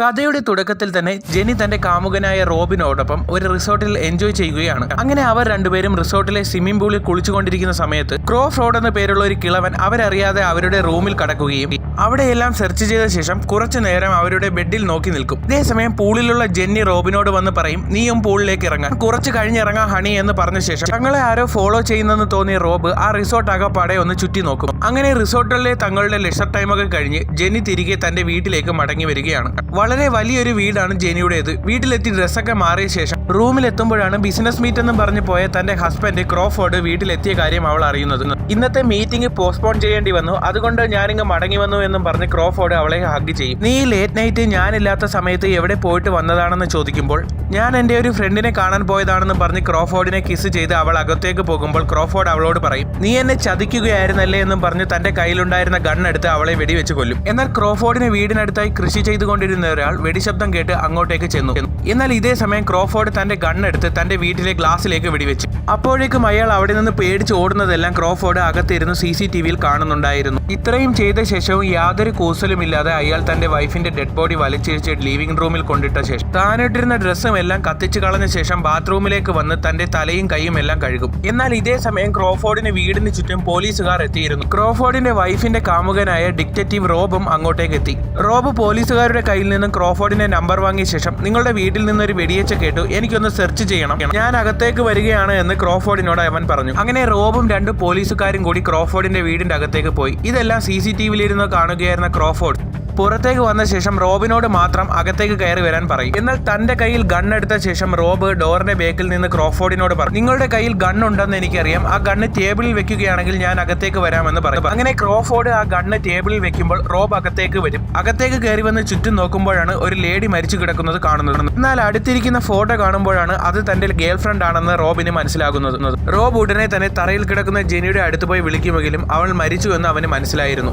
കഥയുടെ തുടക്കത്തിൽ തന്നെ ജെനി തന്റെ കാമുകനായ റോബിനോടൊപ്പം ഒരു റിസോർട്ടിൽ എൻജോയ് ചെയ്യുകയാണ്. അങ്ങനെ അവർ രണ്ടുപേരും റിസോർട്ടിലെ സ്വിമ്മിംഗ് പൂളിൽ കുളിച്ചുകൊണ്ടിരിക്കുന്ന സമയത്ത് ക്രോഫ് റോഡ് എന്ന പേരുള്ള ഒരു കിളവൻ അവരറിയാതെ അവരുടെ റൂമിൽ കടക്കുകയും അവിടെയെല്ലാം സെർച്ച് ചെയ്ത ശേഷം കുറച്ചു നേരം അവരുടെ ബെഡിൽ നോക്കി നിൽക്കും. അതേസമയം പൂളിലുള്ള ജെന്നി റോബിനോട് വന്ന് പറയും നീയും പൂളിലേക്ക് ഇറങ്ങാൻ. കുറച്ച് കഴിഞ്ഞിറങ്ങാം ഹണി എന്ന് പറഞ്ഞ ശേഷം തങ്ങളെ ആരോ ഫോളോ ചെയ്യുന്നെന്ന് തോന്നിയ റോബ് ആ റിസോർട്ട് അകപ്പാടെ ഒന്ന് ചുറ്റി നോക്കും. അങ്ങനെ റിസോർട്ടിലെ തങ്ങളുടെ ലെഷർ ടൈമൊക്കെ കഴിഞ്ഞ് ജെന്നി തിരികെ തന്റെ വീട്ടിലേക്ക് മടങ്ങി വരികയാണ്. വളരെ വലിയൊരു വീടാണ് ജെനിയുടേത് വീട്ടിലെത്തി ഡ്രസ്സൊക്കെ മാറിയ ശേഷം റൂമിലെത്തുമ്പോഴാണ് ബിസിനസ് മീറ്റ് എന്ന് പറഞ്ഞ് പോയ തന്റെ ഹസ്ബൻഡ് ക്രോഫോർഡ് വീട്ടിലെത്തിയ കാര്യം അവൾ അറിയുന്നത്. ഇന്നത്തെ മീറ്റിംഗ് പോസ്റ്റ്പോൺ ചെയ്യേണ്ടി വന്നു. അതുകൊണ്ട് ഞാനിങ്ങ് മടങ്ങി വന്നു എന്നും പറഞ്ഞ് ക്രോഫോർഡ് അവളെ ഹഗ് ചെയ്യും. നീ ലേറ്റ് നൈറ്റ് ഞാനില്ലാത്ത സമയത്ത് എവിടെ പോയിട്ട് വന്നതാണെന്ന് ചോദിക്കുമ്പോൾ ഞാൻ എന്റെ ഒരു ഫ്രണ്ടിനെ കാണാൻ പോയതാണെന്ന് പറഞ്ഞ് ക്രോഫോർഡിനെ കിസ് ചെയ്ത് അവൾ അകത്തേക്ക് പോകുമ്പോൾ ക്രോഫോർഡ് അവളോട് പറയും നീ എന്നെ ചതിക്കുകയായിരുന്നല്ലേ? എന്നും പറഞ്ഞ് തന്റെ കയ്യിലുണ്ടായിരുന്ന ഗൺ എടുത്ത് അവളെ വെടിവെച്ച് കൊല്ലും. എന്നാൽ ക്രോഫോർഡിനെ വീടിനടുത്തായി കൃഷി ചെയ്തുകൊണ്ടിരുന്ന ഒരാൾ വെടിശബ്ദം കേട്ട് അങ്ങോട്ടേക്ക് ചെന്നു. എന്നാൽ ഇതേ സമയം ക്രോഫോർഡ് തന്റെ ഗൺ എടുത്ത് തന്റെ വീട്ടിലെ ഗ്ലാസ്സിലേക്ക് വെടിവെച്ചു. അപ്പോഴേക്കും അയാൾ അവിടെ നിന്ന് പേടിച്ച് ഓടുന്നതെല്ലാം ക്രോഫോർഡ് അകത്തിരുന്ന് സി സി ടി വിയിൽ കാണുന്നുണ്ടായിരുന്നു. ഇത്രയും ചെയ്ത ശേഷവും യാതൊരു കൂസലുമില്ലാതെ അയാൾ തന്റെ വൈഫിന്റെ ഡെഡ് ബോഡി വലിച്ചിരിച്ച് ലിവിംഗ് റൂമിൽ കൊണ്ടിട്ട ശേഷം താനിട്ടിരുന്ന ഡ്രസ്സും എല്ലാം കത്തിച്ചു കളഞ്ഞ ശേഷം ബാത്റൂമിലേക്ക് വന്ന് തന്റെ തലയും കൈയും എല്ലാം കഴുകും. എന്നാൽ ഇതേ സമയം ക്രോഫോർഡിന് വീടിന് ചുറ്റും പോലീസുകാർ എത്തിയിരുന്നു. ക്രോഫോർഡിന്റെ വൈഫിന്റെ കാമുകനായ ഡിക്റ്റേറ്റീവ് റോബും അങ്ങോട്ടേക്ക് എത്തി. റോബ് പോലീസുകാരുടെ കയ്യിൽ നിന്നും ക്രോഫോർഡിന്റെ നമ്പർ വാങ്ങിയ ശേഷം നിങ്ങളുടെ വീട്ടിൽ നിന്നൊരു വെടിയേച്ച കേട്ടു. എനിക്കൊന്ന് സെർച്ച് ചെയ്യണം. ഞാൻ അകത്തേക്ക് വരികയാണ് എന്ന് ക്രോഫോർഡിനോട് അവൻ പറഞ്ഞു. അങ്ങനെ റോബും രണ്ട് പോലീസുകാരും കൂടി ക്രോഫോർഡിന്റെ വീടിന്റെ അകത്തേക്ക് പോയി. ഇതെല്ലാം സി സി ടി വിയിലിരുന്ന് കാണുകയായിരുന്ന ക്രോഫോർഡ് പുറത്തേക്ക് വന്ന ശേഷം റോബിനോട് മാത്രം അകത്തേക്ക് കയറി വരാൻ പറയും. എന്നാൽ തന്റെ കയ്യിൽ ഗൺ എടുത്ത ശേഷം റോബ് ഡോറിന്റെ ബേക്കിൽ നിന്ന് ക്രോഫോർഡിനോട് പറഞ്ഞു നിങ്ങളുടെ കയ്യിൽ ഗൺ ഉണ്ടെന്ന് എനിക്കറിയാം. ആ ഗണ്ണ് ടേബിളിൽ വെക്കുകയാണെങ്കിൽ ഞാൻ അകത്തേക്ക് വരാമെന്ന് പറയും അങ്ങനെ ക്രോഫോർഡ് ആ ഗണ്ണ് ടേബിളിൽ വെക്കുമ്പോൾ റോബ് അകത്തേക്ക് വരും. അകത്തേക്ക് കയറി വന്ന് ചുറ്റും നോക്കുമ്പോഴാണ് ഒരു ലേഡി മരിച്ചു കിടക്കുന്നത് കാണുന്നത്. എന്നാൽ അടുത്തിരിക്കുന്ന ഫോട്ടോ കാണുമ്പോഴാണ് അത് തന്റെ ഗേൾ ഫ്രണ്ട് ആണെന്ന് റോബിന് മനസ്സിലാകുന്നത്. റോബ് ഉടനെ തന്നെ തറയിൽ കിടക്കുന്ന ജെനിയുടെ അടുത്ത് പോയി വിളിക്കുമെങ്കിലും അവൾ മരിച്ചു എന്ന് അവന് മനസ്സിലായിരുന്നു.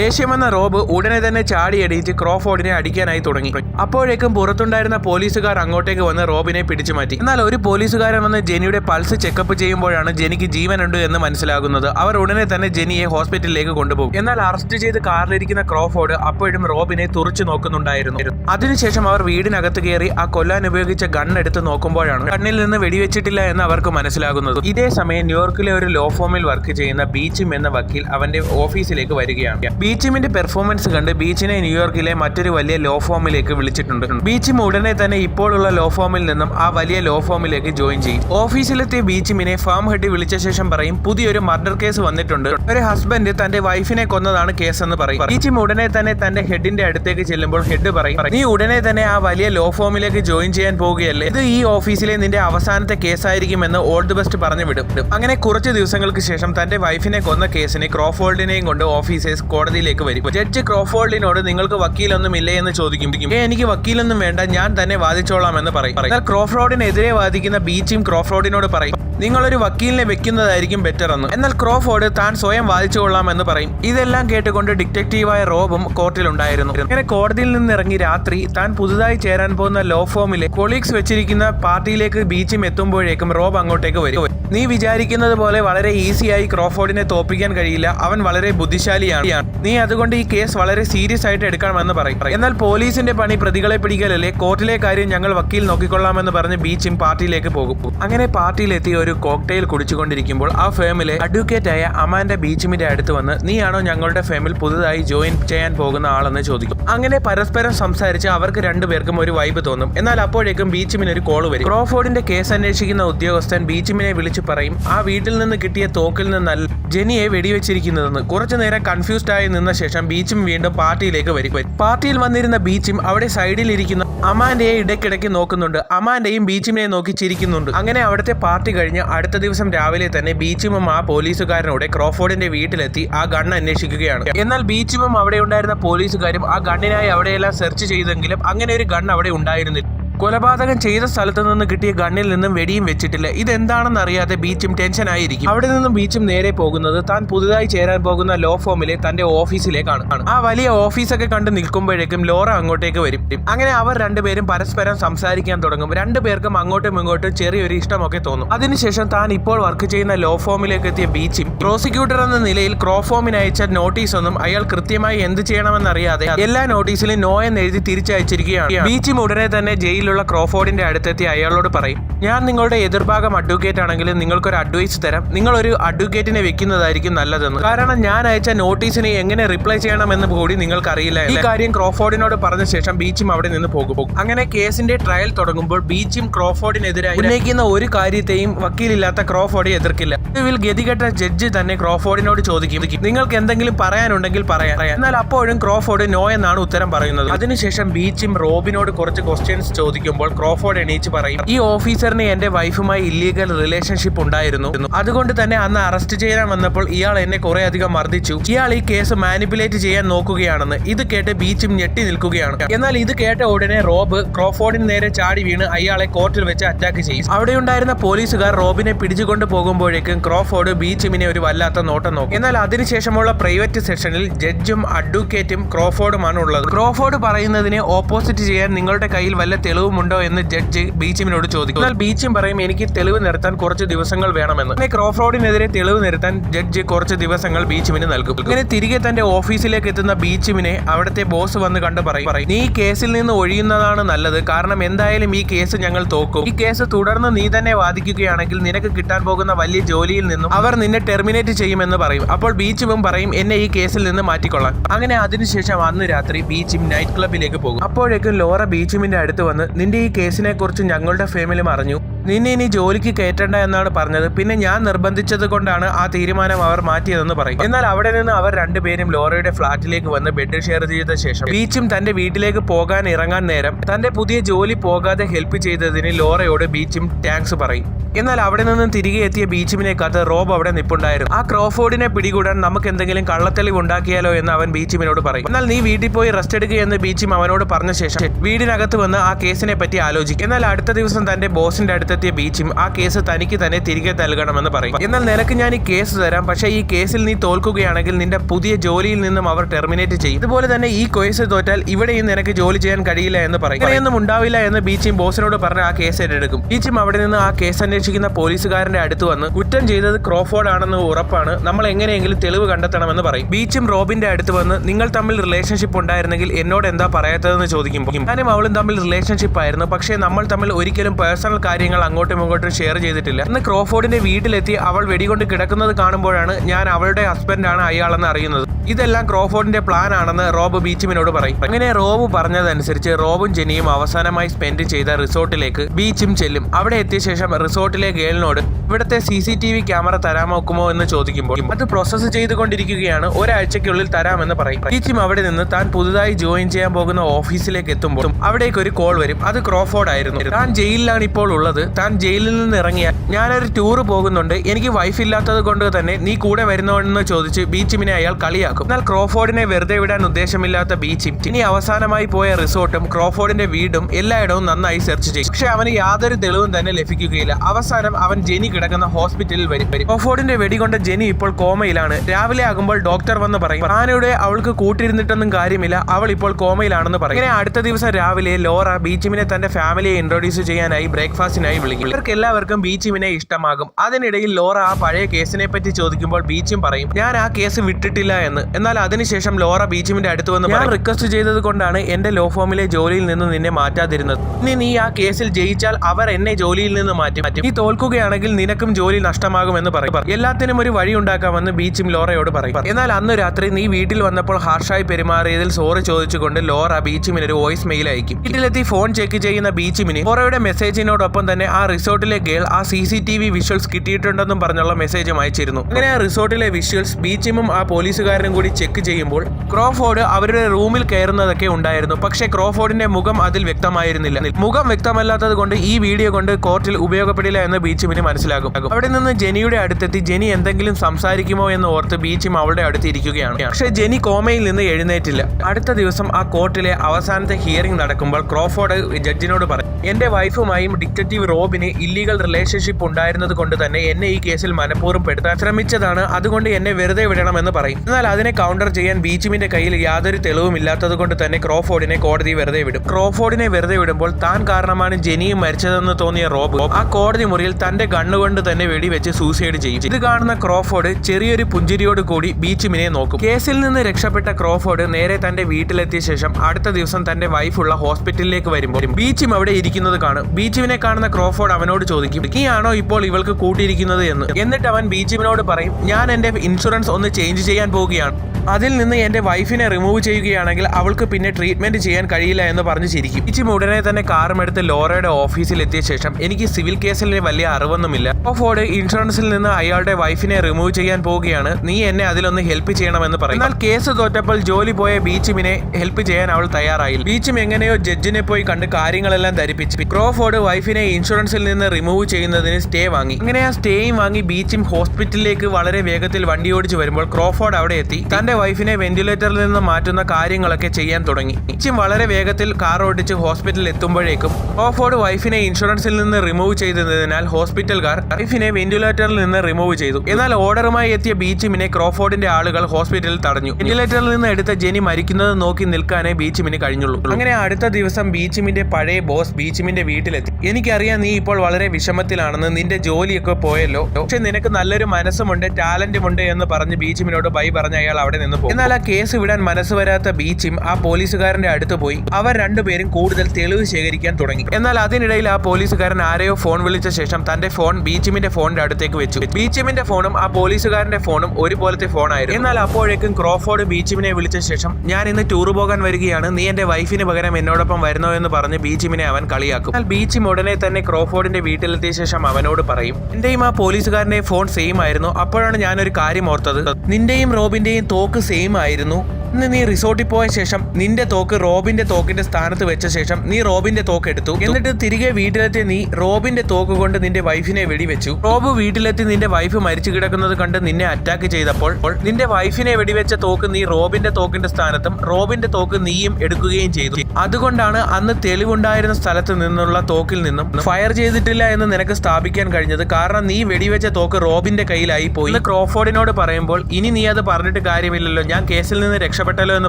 ദേഷ്യമെന്ന റോബ് ഉടനെ തന്നെ ചാടിയടിച്ച് ക്രോഫോർഡിനെ അടിക്കാനായി തുടങ്ങി. അപ്പോഴേക്കും പുറത്തുണ്ടായിരുന്ന പോലീസുകാർ അങ്ങോട്ടേക്ക് വന്ന് റോബിനെ പിടിച്ചു മാറ്റി. എന്നാൽ ഒരു പോലീസുകാരൻ വന്ന് ജെനിയുടെ പൾസ് ചെക്കപ്പ് ചെയ്യുമ്പോഴാണ് ജെനിക്ക് ജീവനുണ്ട് എന്ന് മനസ്സിലാകുന്നത്. അവർ ഉടനെ തന്നെ ജെനിയെ ഹോസ്പിറ്റലിലേക്ക് കൊണ്ടുപോകും. എന്നാൽ അറസ്റ്റ് ചെയ്ത് കാറിലിരിക്കുന്ന ക്രോഫോർഡ് അപ്പോഴും റോബിനെ തുറച്ചു നോക്കുന്നുണ്ടായിരുന്നു. അതിനുശേഷം അവർ വീടിനകത്ത് കയറി ആ കൊല്ലാൻ ഉപയോഗിച്ച ഗൺ എടുത്ത് നോക്കുമ്പോഴാണ് കണ്ണിൽ നിന്ന് വെടിവെച്ചിട്ടില്ല എന്ന് അവർക്ക് മനസ്സിലാകുന്നത്. ഇതേ സമയം ന്യൂയോർക്കിലെ ഒരു ലോ ഫോമിൽ വർക്ക് ചെയ്യുന്ന ബീച്ചിം എന്ന വക്കീൽ അവന്റെ ഓഫീസിലേക്ക് വരികയാണ്. ബീച്ചിമിന്റെ പെർഫോമൻസ് കണ്ട് ബീച്ചിനെ ന്യൂയോർക്കിലെ മറ്റൊരു വലിയ ലോ ഫോമിലേക്ക് വിളിച്ചിട്ടുണ്ട്. ബീച്ചിം ഉടനെ തന്നെ ഇപ്പോഴുള്ള ലോ ഫോമിൽ നിന്നും ആ വലിയ ലോ ഫോമിലേക്ക് ജോയിൻ ചെയ്യും. ഓഫീസിലെത്തിയ ബീച്ചിമിനെ ഫാം ഹെഡ് വിളിച്ച ശേഷം പറയും പുതിയൊരു മർഡർ കേസ് വന്നിട്ടുണ്ട്. ഒരു ഹസ്ബൻഡ് തന്റെ വൈഫിനെ കൊന്നതാണ് കേസ് എന്ന് പറയും. ബീച്ചിം ഉടനെ തന്നെ തന്റെ ഹെഡിന്റെ അടുത്തേക്ക് ചെല്ലുമ്പോൾ ഹെഡ് പറയും നീ ഉടനെ തന്നെ ആ വലിയ ലോ ഫോമിലേക്ക് ജോയിൻ ചെയ്യാൻ പോവുകയല്ലേ? ഇത് ഈ ഓഫീസിലെ നിന്റെ അവസാനത്തെ കേസായിരിക്കുമെന്ന് ഓൾ ദി ബെസ്റ്റ് പറഞ്ഞു വിടും. അങ്ങനെ കുറച്ച് ദിവസങ്ങൾക്ക് ശേഷം തന്റെ വൈഫിനെ കൊന്ന കേസിന് ക്രോഫോൾഡിനെയും കൊണ്ട് ഓഫീസേഴ്സ് കോടതിയിലേക്ക് വരും. ജഡ്ജ് ക്രോഫോൾഡിനോട് നിങ്ങൾക്ക് വക്കീലൊന്നും ഇല്ലേ എന്ന് ചോദിക്കും "ഏ, എനിക്ക് വക്കീലൊന്നും വേണ്ട ഞാൻ തന്നെ വാദിച്ചോളാം എന്ന് പറയും. എന്നാൽ ക്രോഫ്രോഡിനെതിരെ വാദിക്കുന്ന ബീച്ചും ക്രോഫ്രോഡിനോട് പറയും നിങ്ങളൊരു വക്കീലിനെ വെക്കുന്നതായിരിക്കും ബെറ്റർ എന്ന്. എന്നാൽ ക്രോഫോർഡ് താൻ സ്വയം വാദിച്ചുകൊള്ളാം എന്ന് പറയും. ഇതെല്ലാം കേട്ടുകൊണ്ട് ഡിറ്റക്റ്റീവായ റോബും കോർട്ടിലുണ്ടായിരുന്നു അങ്ങനെ കോടതിയിൽ നിന്ന് ഇറങ്ങി രാത്രി താൻ പുതുതായി ചേരാൻ പോകുന്ന ലോ ഫോമിലെ കൊളീഗ്സ് വെച്ചിരിക്കുന്ന പാർട്ടിയിലേക്ക് ബീച്ചും എത്തുമ്പോഴേക്കും റോബ് അങ്ങോട്ടേക്ക് വരും. നീ വിചാരിക്കുന്നത് പോലെ വളരെ ഈസിയായി ക്രോഫോർഡിനെ തോപ്പിക്കാൻ കഴിയില്ല. അവൻ വളരെ ബുദ്ധിശാലിയാണ്. നീ അതുകൊണ്ട് ഈ കേസ് വളരെ സീരിയസ് ആയിട്ട് എടുക്കണമെന്ന് പറയും. എന്നാൽ പോലീസിന്റെ പണി പ്രതികളെ പിടിക്കലല്ലേ? കോർട്ടിലെ കാര്യം ഞങ്ങൾ വക്കീൽ നോക്കിക്കൊള്ളാമെന്ന് പറഞ്ഞ് ബീച്ചും പാർട്ടിയിലേക്ക് പോകും. അങ്ങനെ പാർട്ടിയിലെത്തി ഒരു കോക്ടെയിൽ കുടിച്ചുകൊണ്ടിരിക്കുമ്പോൾ ആ ഫേമിലെ അഡ്വക്കേറ്റ് ആയ അമാൻഡ ബീച്ചുമിന്റെ അടുത്ത് വന്ന് നീയാണോ ഞങ്ങളുടെ ഫേമിൽ പുതുതായി ജോയിൻ ചെയ്യാൻ പോകുന്ന ആളെന്ന് ചോദിക്കും അങ്ങനെ പരസ്പരം സംസാരിച്ച് അവർക്ക് രണ്ടുപേർക്കും ഒരു വൈബ് തോന്നും. എന്നാൽ അപ്പോഴേക്കും ബീച്ചുമിന് ഒരു കോൾ വരും. ക്രോഫോർഡിന്റെ കേസ് അന്വേഷിക്കുന്ന ഉദ്യോഗസ്ഥൻ ബീച്ചുമിനെ വിളിച്ചു പറയും ആ വീട്ടിൽ നിന്ന് കിട്ടിയ തോക്കിൽ നിന്നല്ല ജെനിയെ വെടിവെച്ചിരിക്കുന്നതെന്ന്. കുറച്ചു നേരം കൺഫ്യൂസ്ഡ് ആയി നിന്ന ശേഷം ബീച്ചും വീണ്ടും പാർട്ടിയിലേക്ക് വരും പാർട്ടിയിൽ വന്നിരുന്ന ബീച്ചും അവിടെ സൈഡിൽ ഇരിക്കുന്ന അമാന്റെയെ ഇടയ്ക്കിടയ്ക്ക് നോക്കുന്നുണ്ട്. അമാന്റെയും ബീച്ചിനെ നോക്കി ചിരിക്കുന്നുണ്ട്. അങ്ങനെ അവിടുത്തെ പാർട്ടി കഴിഞ്ഞ് അടുത്ത ദിവസം രാവിലെ തന്നെ ബീച്ചുമും ആ പോലീസുകാരനോടെ ക്രോഫോർഡിന്റെ വീട്ടിലെത്തി ആ ഗൺ അന്വേഷിക്കുകയാണ്. എന്നാൽ ബീച്ചുമും അവിടെ ഉണ്ടായിരുന്ന പോലീസുകാരും ആ ഗണ്ണിനായി അവിടെയെല്ലാം സെർച്ച് ചെയ്തെങ്കിലും അങ്ങനെ ഒരു ഗൺ അവിടെ ഉണ്ടായിരുന്നില്ല. കൊലപാതകം ചെയ്ത സ്ഥലത്ത് നിന്ന് കിട്ടിയ ഗണ്ണിൽ നിന്നും വെടിയും വെച്ചിട്ടില്ല. ഇതെന്താണെന്ന് അറിയാതെ ബീച്ചും ടെൻഷനായിരിക്കും. അവിടെ നിന്നും ബീച്ചും നേരെ പോകുന്നത് താൻ പുതുതായി ചേരാൻ പോകുന്ന ലോ ഫോമിലെ തന്റെ ഓഫീസിലേക്കാണ്. ആ വലിയ ഓഫീസൊക്കെ കണ്ട് നിൽക്കുമ്പോഴേക്കും ലോറ അങ്ങോട്ടേക്ക് വരും. അങ്ങനെ അവർ രണ്ടുപേരും പരസ്പരം സംസാരിക്കാൻ തുടങ്ങും. രണ്ടുപേർക്കും അങ്ങോട്ടും ഇങ്ങോട്ടും ചെറിയൊരു ഇഷ്ടമൊക്കെ തോന്നും. അതിനുശേഷം താൻ ഇപ്പോൾ വർക്ക് ചെയ്യുന്ന ലോ ഫോമിലേക്ക് എത്തിയ ബീച്ചും പ്രോസിക്യൂട്ടർ എന്ന നിലയിൽ ക്രോഫോമിന് അയച്ച നോട്ടീസ് ഒന്നും അയാൾ കൃത്യമായി എന്ത് ചെയ്യണമെന്നറിയാതെ എല്ലാ നോട്ടീസിലും നോ എന്ന് എഴുതി തിരിച്ചയച്ചിരിക്കുകയാണ്. ബീച്ചും ഉടനെ തന്നെ ജയിലിലുള്ള ക്രോഫോർഡിന്റെ അടുത്തെത്തി അയാളോട് പറയും ഞാൻ നിങ്ങളുടെ എതിർഭാഗം അഡ്വക്കേറ്റ് ആണെങ്കിലും നിങ്ങൾക്കൊരു അഡ്വൈസ് തരാം. നിങ്ങൾ ഒരു അഡ്വക്കേറ്റിനെ വെക്കുന്നതായിരിക്കും നല്ലതെന്ന്. കാരണം ഞാൻ അയച്ച നോട്ടീസിനെ എങ്ങനെ റിപ്ലൈ ചെയ്യണമെന്ന് കൂടി നിങ്ങൾക്കറിയില്ല ഈ കാര്യം ക്രോഫോർഡിനോട് പറഞ്ഞ ശേഷം ബീച്ചും അവിടെ നിന്ന് പോകും. അങ്ങനെ കേസിന്റെ ട്രയൽ തുടങ്ങുമ്പോൾ ബീച്ചും ക്രോഫോർഡിനെതിരെ ഉന്നയിക്കുന്ന ഒരു കാര്യത്തെയും വക്കീലില്ലാത്ത ക്രോഫോർഡ് എതിർക്കില്ല. ഒടുവിൽ ഗതികെട്ട ജഡ്ജ് തന്നെ ക്രോഫോർഡിനോട് ചോദിക്കും നിങ്ങൾക്ക് എന്തെങ്കിലും പറയാനുണ്ടെങ്കിൽ പറയാം. എന്നാൽ അപ്പോഴും ക്രോഫോർഡ് നോ എന്നാണ് ഉത്തരം പറയുന്നത്. അതിനുശേഷം ബീച്ചും റോബിനോട് കുറച്ച് ക്വസ്റ്റ്യൻസ് ചോദിക്കുമ്പോൾ ക്രോഫോർഡ് എണീച്ച് പറയും ഈ ഓഫീസറിന് എന്റെ വൈഫുമായി ഇല്ലീഗൽ റിലേഷൻഷിപ്പ് ഉണ്ടായിരുന്നു. അതുകൊണ്ട് തന്നെ അന്ന് അറസ്റ്റ് ചെയ്യാൻ വന്നപ്പോൾ ഇയാൾ എന്നെ കുറെ അധികം മർദ്ദിച്ചു. ഇയാൾ ഈ കേസ് മാനിപ്പുലേറ്റ് ചെയ്യാൻ നോക്കുകയാണെന്ന് ഇത് കേട്ട് ബീച്ചും ഞെട്ടി നിൽക്കുകയാണ്. എന്നാൽ ഇത് കേട്ട ഉടനെ റോബ് ക്രോഫോർഡിന് നേരെ ചാടി വീണ് അയാളെ കോർട്ടിൽ വെച്ച് അറ്റാക്ക് ചെയ്യും. അവിടെയുണ്ടായിരുന്ന പോലീസുകാർ റോബിനെ പിടിച്ചുകൊണ്ട് പോകുമ്പോഴേക്കും ക്രോഫോർഡ് ബീച്ചിമിനെ ഒരു വല്ലാത്ത നോട്ടം നോക്കും. എന്നാൽ അതിനുശേഷമുള്ള പ്രൈവറ്റ് സെഷനിൽ ജഡ്ജും അഡ്വക്കേറ്റും ക്രോഫോർഡുമാണ് ഉള്ളത്. ക്രോഫോർഡ് പറയുന്നതിനെ ഓപ്പോസിറ്റ് ചെയ്യാൻ നിങ്ങളുടെ കയ്യിൽ വല്ല തെളിവുമുണ്ടോ എന്ന് ജഡ്ജ് ബീച്ചിമിനോട് ചോദിക്കും. എന്നാൽ ബീച്ചും പറയും എനിക്ക് തെളിവ് നിരത്താൻ കുറച്ച് ദിവസങ്ങൾ വേണമെന്ന്. അങ്ങനെ ക്രോഫ്രോഡിനെതിരെ തെളിവ് നിരത്താൻ ജഡ്ജ് കുറച്ച് ദിവസങ്ങൾ ബീച്ചിമിന് നൽകും. ഇങ്ങനെ തിരികെ തന്റെ ഓഫീസിലേക്ക് എത്തുന്ന ബീച്ചിമിനെ അവിടുത്തെ ബോസ് വന്ന് കണ്ട് പറയും നീ കേസിൽ നിന്ന് ഒഴിയുന്നതാണ് നല്ലത്. കാരണം എന്തായാലും ഈ കേസ് ഞങ്ങൾ തോക്കും. ഈ കേസ് തുടർന്ന് നീ തന്നെ വാദിക്കുകയാണെങ്കിൽ നിനക്ക് കിട്ടാൻ പോകുന്ന വലിയ ജോലിയിൽ നിന്നും അവർ നിന്നെ ടെർമിനേറ്റ് ചെയ്യുമെന്ന് പറയും. അപ്പോൾ ബീച്ചിമും പറയും എന്നെ ഈ കേസിൽ നിന്ന് മാറ്റിക്കൊള്ളാൻ. അങ്ങനെ അതിനുശേഷം അന്ന് രാത്രി ബീച്ചിം നൈറ്റ് ക്ലബിലേക്ക് പോകും. അപ്പോഴേക്കും ലോറ ബീച്ചിമിന്റെ അടുത്ത് വന്ന് നിന്റെ ഈ കേസിനെ കുറിച്ച് ഞങ്ങളുടെ ഫേമിലും അറിഞ്ഞു നിന്നെ ഇനി ജോലിക്ക് കയറ്റണ്ട എന്നാണ് പറഞ്ഞത്. പിന്നെ ഞാൻ നിർബന്ധിച്ചത് കൊണ്ടാണ് ആ തീരുമാനം അവർ മാറ്റിയതെന്ന് പറയും. എന്നാൽ അവിടെ നിന്ന് അവർ രണ്ടുപേരും ലോറയുടെ ഫ്ളാറ്റിലേക്ക് വന്ന് ബെഡ് ഷെയർ ചെയ്ത ശേഷം ബീച്ചും തന്റെ വീട്ടിലേക്ക് പോകാൻ ഇറങ്ങാൻ നേരം തന്റെ പുതിയ ജോലി പോകാതെ ഹെൽപ്പ് ചെയ്തതിന് ലോറയോട് ബീച്ചും താങ്ക്സ് പറയും. എന്നാൽ അവിടെ നിന്നും തിരികെ എത്തിയ ബീച്ചുമിനെ കാത്ത് റോബ് അവിടെ നിപ്പുണ്ടായിരുന്നു. ആ ക്രോഫോർഡിനെ പിടികൂടാൻ നമുക്ക് എന്തെങ്കിലും കള്ളത്തെളിവ് ഉണ്ടാക്കിയാലോ എന്ന് അവൻ ബീച്ചുമിനോട് പറയും. എന്നാൽ നീ വീട്ടിൽ പോയി റെസ്റ്റ് എടുക്കുക എന്ന് ബീച്ചും അവനോട് പറഞ്ഞ ശേഷം വീടിനകത്ത് വന്ന് ആ കേസിനെ പറ്റി ആലോചിക്കും. എന്നാൽ അടുത്ത ദിവസം തന്റെ ബോസിന്റെ അടുത്തെത്തിയ ബീച്ചും ആ കേസ് തനിക്ക് തന്നെ തിരികെ നൽകണമെന്ന് പറയും. എന്നാൽ നിനക്ക് ഞാൻ ഈ കേസ് തരാം. പക്ഷേ ഈ കേസിൽ നീ തോൽക്കുകയാണെങ്കിൽ നിന്റെ പുതിയ ജോലിയിൽ നിന്നും അവർ ടെർമിനേറ്റ് ചെയ്യും. ഇതുപോലെ തന്നെ ഈ കേസ് തോറ്റാൽ ഇവിടെയും നിനക്ക് ജോലി ചെയ്യാൻ കഴിയില്ല എന്ന് പറയും. ഇങ്ങനെയൊന്നും ഉണ്ടാവില്ല എന്ന് ബീച്ചും ബോസിനോട് പറഞ്ഞ് ആ കേസ് ഏറ്റെടുക്കും. ബീച്ചും അവിടെ നിന്ന് ആ കേസ് അന്വേഷിക്കുന്ന പോലീസുകാരന്റെ അടുത്ത് വന്ന് കുറ്റം ചെയ്തത് ക്രോഫോർഡ് ആണെന്ന് ഉറപ്പാണ്. നമ്മൾ എങ്ങനെയെങ്കിലും തെളിവ് കണ്ടെത്തണമെന്ന് പറയും. ബീച്ചും റോബിന്റെ അടുത്ത് വന്ന് നിങ്ങൾ തമ്മിൽ റിലേഷൻഷിപ്പ് ഉണ്ടായിരുന്നെങ്കിൽ എന്നോട് എന്താ പറയാത്തതെന്ന് ചോദിക്കുമ്പോൾ ഞാനും അവളും തമ്മിൽ റിലേഷൻഷിപ്പ് ആയിരുന്നു. പക്ഷേ നമ്മൾ തമ്മിൽ ഒരിക്കലും പേഴ്സണൽ കാര്യങ്ങൾ അങ്ങോട്ടും ഇങ്ങോട്ടും ഷെയർ ചെയ്തിട്ടില്ല. ഇന്ന് ക്രോഫോർഡിന്റെ വീട്ടിലെത്തി അവൾ വെടികൊണ്ട് കിടക്കുന്നത് കാണുമ്പോഴാണ് ഞാൻ അവളുടെ ഹസ്ബൻഡാണ് അയാളെന്ന് അറിയുന്നത്. ഇതെല്ലാം ക്രോഫോർഡിന്റെ പ്ലാൻ ആണെന്ന് റോബ് ബീച്ചിമിനോട് പറയും. അങ്ങനെ റോബ് പറഞ്ഞതനുസരിച്ച് റോബും ജെനിയും അവസാനമായി സ്പെൻഡ് ചെയ്ത റിസോർട്ടിലേക്ക് ബീച്ചും ചെല്ലും. അവിടെ എത്തിയ ശേഷം റിസോർട്ടിലെ ഗേളിനോട് ഇവിടുത്തെ C C T V camera തരാമോക്കുമോ? എന്ന് ചോദിക്കുമ്പോൾ അത് പ്രോസസ്സ് ചെയ്തുകൊണ്ടിരിക്കുകയാണ്. ഒരാഴ്ചയ്ക്കുള്ളിൽ തരാമെന്ന് പറയും. ബീച്ചും അവിടെ നിന്ന് താൻ പുതുതായി ജോയിൻ ചെയ്യാൻ പോകുന്ന ഓഫീസിലേക്ക് എത്തുമ്പോൾ അവിടേക്ക് ഒരു കോൾ വരും. അത് ക്രോഫോർഡ് ആയിരുന്നു താൻ ജയിലിലാണ് ഇപ്പോൾ ഉള്ളത്. താൻ ജയിലിൽ നിന്ന് ഇറങ്ങിയാൽ ഞാനൊരു ടൂർ പോകുന്നുണ്ട്. എനിക്ക് വൈഫ് ഇല്ലാത്തത് കൊണ്ട് തന്നെ നീ കൂടെ വരുന്നോണ്ടെന്ന് ചോദിച്ച് ബീച്ചിമിനെ അയാൾ കളിയാക്കും. എന്നാൽ ക്രോഫോർഡിനെ വെറുതെ വിടാൻ ഉദ്ദേശമില്ലാത്ത ബീച്ചിം ഇനി അവസാനമായി പോയ റിസോർട്ടും ക്രോഫോർഡിന്റെ വീടും എല്ലായിടവും നന്നായി സെർച്ച് ചെയ്യും. പക്ഷെ അവന് യാതൊരു തെളിവും തന്നെ ലഭിക്കുകയില്ല. അവസാനം അവൻ ജെനി കിടക്കുന്ന ഹോസ്പിറ്റലിൽ വരും. ക്രോഫോർഡിന്റെ വെടികൊണ്ട ജെനി ഇപ്പോൾ കോമയിലാണ്. രാവിലെ ആകുമ്പോൾ ഡോക്ടർ വന്ന് പറയും ആനയുടെ അവൾക്ക് കൂട്ടിരുന്നിട്ടൊന്നും കാര്യമില്ല. അവൾ ഇപ്പോൾ കോമയിലാണെന്ന് പറയും. അടുത്ത ദിവസം രാവിലെ ലോറ ബീച്ചിമിനെ തന്റെ ഫാമിലിയെ ഇൻട്രോഡ്യൂസ് ചെയ്യാനായി ബ്രേക്ക്ഫാസ്റ്റിനായി വിളിക്കും. ഇവർക്ക് എല്ലാവർക്കും ബീച്ചിമിനെ ഇഷ്ടമാകും. അതിനിടയിൽ ലോറ ആ പഴയ കേസിനെ പറ്റി ചോദിക്കുമ്പോൾ ബീച്ചും പറയും ഞാൻ ആ കേസ് വിട്ടിട്ടില്ല എന്ന്. എന്നാൽ അതിനുശേഷം ലോറ ബീച്ചിമിന്റെ അടുത്ത് വന്ന് ഞാൻ റിക്വസ്റ്റ് ചെയ്തത് കൊണ്ടാണ് എന്റെ ലോ ഫോമിലെ ജോലിയിൽ നിന്ന് നിന്നെ മാറ്റാതിരുന്നത്. ഇനി നീ ആ കേസിൽ ജയിച്ചാൽ അവർ എന്നെ ജോലിയിൽ നിന്ന് മാറ്റി മാറ്റി. നീ തോൽക്കുകയാണെങ്കിൽ നിനക്കും ജോലി നഷ്ടമാകും എന്ന് പറയും. എല്ലാത്തിനും ഒരു വഴി ഉണ്ടാക്കാമെന്ന് ബീച്ചും ലോറയോട് പറയും. എന്നാൽ അന്ന് രാത്രി നീ വീട്ടിൽ വന്നപ്പോൾ ഹാർഷായി പെരുമാറിയതിൽ സോറി ചോദിച്ചുകൊണ്ട് ലോറ ബീച്ചിമിന് ഒരു വോയിസ് മെയിൽ അയക്കും. വീട്ടിലെത്തി ഫോൺ ചെക്ക് ചെയ്യുന്ന ബീച്ചിമിന് ലോറയുടെ മെസ്സേജിനോടൊപ്പം തന്നെ ആ റിസോർട്ടിലെ ഗേൾ ആ C C T V visuals കിട്ടിയിട്ടുണ്ടെന്നും പറഞ്ഞുള്ള മെസ്സേജും അയച്ചിരുന്നു. അങ്ങനെ ആ റിസോർട്ടിലെ വിഷ്വൽസ് ബീച്ചിമും ആ പോലീസുകാരനും കൂടി ചെക്ക് ചെയ്യുമ്പോൾ ക്രോഫോർഡ് അവരുടെ റൂമിൽ കയറുന്നതൊക്കെ ഉണ്ടായിരുന്നു. പക്ഷേ ക്രോഫോർഡിന്റെ മുഖം അതിൽ വ്യക്തമായിരുന്നില്ല. മുഖം വ്യക്തമല്ലാത്തത് കൊണ്ട് ഈ വീഡിയോ കൊണ്ട് കോർട്ടിൽ ഉപയോഗപ്പെടില്ല എന്ന് ബീച്ചിമിന് മനസ്സിലാകും. അവിടെ നിന്ന് ജെനിയുടെ അടുത്തെത്തി. ജെനി എന്തെങ്കിലും സംസാരിക്കുമോ എന്ന് ഓർത്ത് ബീച്ചിം അവളുടെ അടുത്ത് ഇരിക്കുകയാണ്. പക്ഷേ ജെനി കോമയിൽ നിന്ന് എഴുന്നേറ്റില്ല. അടുത്ത ദിവസം ആ കോർട്ടിലെ അവസാനത്തെ ഹിയറിംഗ് നടക്കുമ്പോൾ ക്രോഫോർഡ് ജഡ്ജിനോട് പറഞ്ഞു എന്റെ വൈഫുമായും ഡിറ്റക്റ്റീവ് റോബിന് ഇല്ലീഗൽ റിലേഷൻഷിപ്പ് ഉണ്ടായിരുന്നത് കൊണ്ട് തന്നെ എന്നെ ഈ കേസിൽ മനഃപൂർവം പെടുത്താൻ ശ്രമിച്ചതാണ്. അതുകൊണ്ട് എന്നെ വെറുതെ വിടണമെന്ന് പറയും. എന്നാൽ അതിനെ കൗണ്ടർ ചെയ്യാൻ ബീച്ചിമിന്റെ കയ്യിൽ യാതൊരു തെളിവും ഇല്ലാത്തത് കൊണ്ട് തന്നെ ക്രോഫോർഡിനെ കോടതി വെറുതെ വിടും. ക്രോഫോർഡിനെ വെറുതെ വിടുമ്പോൾ താൻ കാരണമാണ് ജെനിയും മരിച്ചതെന്ന് തോന്നിയ റോബ്. ആ കോടതി മുറിയിൽ തന്റെ കണ്ണുകൊണ്ട് തന്നെ വെടിവെച്ച് സൂസൈഡ് ചെയ്യും. ഇത് കാണുന്ന ക്രോഫോർഡ് ചെറിയൊരു പുഞ്ചിരിയോട് കൂടി ബീച്ചിമിനെ നോക്കും. കേസിൽ നിന്ന് രക്ഷപ്പെട്ട ക്രോഫോർഡ് നേരെ തന്റെ വീട്ടിലെത്തിയ ശേഷം അടുത്ത ദിവസം തന്റെ വൈഫുള്ള ഹോസ്പിറ്റലിലേക്ക് വരുമ്പോൾ ബീച്ചിം അവിടെ ഇരിക്കുന്നത് കാണും. ബീച്ചിമിനെ കാണുന്ന ക്രോഫോർഡ് അവനോട് ചോദിക്കും നീയാണോ ഇപ്പോൾ ഇവൾക്ക് കൂട്ടിയിരിക്കുന്നത്? എന്ന്. എന്നിട്ട് അവൻ ബീച്ചിമിനോട് പറയും ഞാൻ എന്റെ ഇൻഷുറൻസ് ഒന്ന് ചേഞ്ച് ചെയ്യാൻ പോവുകയാണ്. അതിൽ നിന്ന് എന്റെ വൈഫിനെ റിമൂവ് ചെയ്യുകയാണെങ്കിൽ അവൾക്ക് പിന്നെ ട്രീറ്റ്മെന്റ് ചെയ്യാൻ കഴിയില്ല എന്ന് പറഞ്ഞ് ചിരിക്കും. ഇച്ചി ഉടനെ തന്നെ കാറും എടുത്ത് ലോറയുടെ ഓഫീസിൽ എത്തിയ ശേഷം എനിക്ക് സിവിൽ കേസിൽ വലിയ അറിവൊന്നുമില്ല. ക്രോഫോർഡ് ഇൻഷുറൻസിൽ നിന്ന് അയാളുടെ വൈഫിനെ റിമൂവ് ചെയ്യാൻ പോവുകയാണ്. നീ എന്നെ അതിലൊന്ന് ഹെൽപ്പ് ചെയ്യണമെന്ന് പറയും. എന്നാൽ കേസ് തോറ്റപ്പോൾ ജോലി പോയ ബീച്ചിമിനെ ഹെൽപ്പ് ചെയ്യാൻ അവൾ തയ്യാറായില്ല. ബീച്ചും എങ്ങനെയോ ജഡ്ജിനെ പോയി കണ്ട് കാര്യങ്ങളെല്ലാം ധരിപ്പിച്ച്. ക്രോഫോർഡ് വൈഫിനെ ഇൻഷുറൻസിൽ നിന്ന് റിമൂവ് ചെയ്യുന്നതിന് സ്റ്റേ വാങ്ങി. അങ്ങനെ ആ സ്റ്റേയും വാങ്ങി ബീച്ചും ഹോസ്പിറ്റലിലേക്ക് വളരെ വേഗത്തിൽ വണ്ടി ഓടിച്ചു വരുമ്പോൾ ക്രോഫോർഡ് അവിടെ എത്തി. തന്റെ വൈഫിനെ വെന്റിലേറ്ററിൽ നിന്ന് മാറ്റുന്ന കാര്യങ്ങളൊക്കെ ചെയ്യാൻ തുടങ്ങി. ഇച്ചും വളരെ വേഗത്തിൽ കാർ ഓടിച്ച് ഹോസ്പിറ്റലിൽ എത്തുമ്പോഴേക്കും ഓഫോർഡ് വൈഫിനെ ഇൻഷുറൻസിൽ നിന്ന് റിമൂവ് ചെയ്തതിനാൽ ഹോസ്പിറ്റൽകാർ വൈഫിനെ വെന്റിലേറ്ററിൽ നിന്ന് റിമൂവ് ചെയ്തു. എന്നാൽ ഓർഡറുമായി എത്തിയ ബീച്ചിമിനെ ക്രോഫോർഡിന്റെ ആളുകൾ ഹോസ്പിറ്റലിൽ തടഞ്ഞു. വെന്റിലേറ്ററിൽ നിന്ന് എടുത്ത ജെനി മരിക്കുന്നത് നോക്കി നിൽക്കാനേ ബീച്ചിമിന് കഴിഞ്ഞുള്ളൂ. അങ്ങനെ അടുത്ത ദിവസം ബീച്ചിമിന്റെ പഴയ ബോസ് ബീച്ചിമിന്റെ വീട്ടിലെത്തി. എനിക്കറിയാം നീ ഇപ്പോൾ വളരെ വിഷമത്തിലാണെന്ന്. നിന്റെ ജോലിയൊക്കെ പോയല്ലോ. പക്ഷെ നിനക്ക് നല്ലൊരു മനസ്സുമുണ്ട് ടാലന്റും ഉണ്ട് എന്ന് പറഞ്ഞ് ബീച്ചിമിനോട് ബൈ പറഞ്ഞ അയാൾ അവിടെ നിന്ന് പോകും. എന്നാൽ ആ കേസ് വിടാൻ മനസ്സ് വരാത്ത ബീച്ചും ആ പോലീസുകാരന്റെ അടുത്ത് പോയി. അവർ രണ്ടുപേരും കൂടുതൽ തെളിവ് ശേഖരിക്കാൻ തുടങ്ങി. എന്നാൽ അതിനിടയിൽ ആ പോലീസുകാരൻ ആരെയോ ഫോൺ വിളിച്ച ശേഷം തന്റെ ഫോൺ ബീച്ചിമിന്റെ ഫോണിന്റെ അടുത്തേക്ക് വെച്ചു. ബീച്ചിമിന്റെ ഫോണും ആ പോലീസുകാരന്റെ ഫോണും ഒരുപോലത്തെ ഫോൺ ആയിരുന്നു എന്നാൽ അപ്പോഴേക്കും ക്രോഫോർഡ് ബീച്ചിമിനെ വിളിച്ച ശേഷം ഞാൻ ഇന്ന് ടൂർ പോകാൻ വരികയാണ്. നീ എന്റെ വൈഫിന് പകരം എന്നോടൊപ്പം വരുന്നോ എന്ന് പറഞ്ഞ് ബീച്ചിമിനെ അവൻ കളിയാക്കും. എന്നാൽ ബീച്ചിം ഉടനെ തന്നെ ക്രോഫോർഡിന്റെ വീട്ടിലെത്തിയ ശേഷം അവനോട് പറയും എന്റെയും ആ പോലീസുകാരന്റെ ഫോൺ സെയിം ആയിരുന്നു. അപ്പോഴാണ് ഞാനൊരു കാര്യം ഓർത്തത്. നിന്റെയും റോബിന്റെയും തോക്ക് സെയിം ആയിരുന്നു. ഇന്ന് നീ റിസോർട്ടിൽ പോയ ശേഷം നിന്റെ തോക്ക് റോബിന്റെ തോക്കിന്റെ സ്ഥാനത്ത് വെച്ച ശേഷം നീ റോബിന്റെ തോക്ക് എടുത്തു. എന്നിട്ട് തിരികെ വീട്ടിലെത്തി നീ റോബിന്റെ തോക്ക് കൊണ്ട് നിന്റെ വൈഫിനെ വെടിവെച്ചു. റോബ് വീട്ടിലെത്തി നിന്റെ വൈഫ് മരിച്ചു കിടക്കുന്നത് കണ്ട് നിന്നെ അറ്റാക്ക് ചെയ്തപ്പോൾ നിന്റെ വൈഫിനെ വെടിവെച്ച തോക്ക് നീ റോബിന്റെ തോക്കിന്റെ സ്ഥാനത്തും റോബിന്റെ തോക്ക് നീയും എടുക്കുകയും ചെയ്തു. അതുകൊണ്ടാണ് അന്ന് തെളിവുണ്ടായിരുന്ന സ്ഥലത്ത് നിന്നുള്ള തോക്കിൽ നിന്നും ഫയർ ചെയ്തിട്ടില്ല എന്ന് നിനക്ക് സ്ഥാപിക്കാൻ കഴിഞ്ഞത്. കാരണം നീ വെടിവെച്ച തോക്ക് റോബിന്റെ കയ്യിലായി പോയി. ക്രോഫോർഡിനോട് പറയുമ്പോൾ ഇനി നീ അത് പറഞ്ഞിട്ട് കാര്യമില്ലല്ലോ. ഞാൻ കേസിൽ നിന്ന് രക്ഷപ്പെട്ടല്ലോ എന്ന്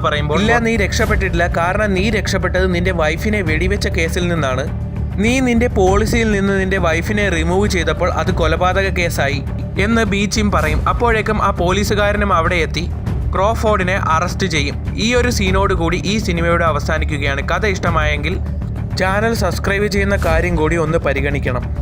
പറയുമ്പോൾ ഇല്ല നീ രക്ഷപ്പെട്ടിട്ടില്ല. കാരണം നീ രക്ഷപ്പെട്ടത് നിന്റെ വൈഫിനെ വെടിവെച്ച കേസിൽ നിന്നാണ്. നീ നിന്റെ പോളിസിയിൽ നിന്ന് നിന്റെ വൈഫിനെ റിമൂവ് ചെയ്തപ്പോൾ അത് കൊലപാതക കേസായി എന്ന് ബീച്ചിം പറയും. അപ്പോഴേക്കും ആ പോലീസുകാരനും അവിടെ എത്തി. ക്രോഫോർഡിനെ അറസ്റ്റ് ചെയ്യും. ഈ ഒരു സീനോട് കൂടി ഈ സിനിമയോട് അവസാനിക്കുകയാണ്. കഥ ഇഷ്ടമായെങ്കിൽ ചാനൽ സബ്സ്ക്രൈബ് ചെയ്യുന്ന കാര്യം കൂടി ഒന്ന് പരിഗണിക്കണം.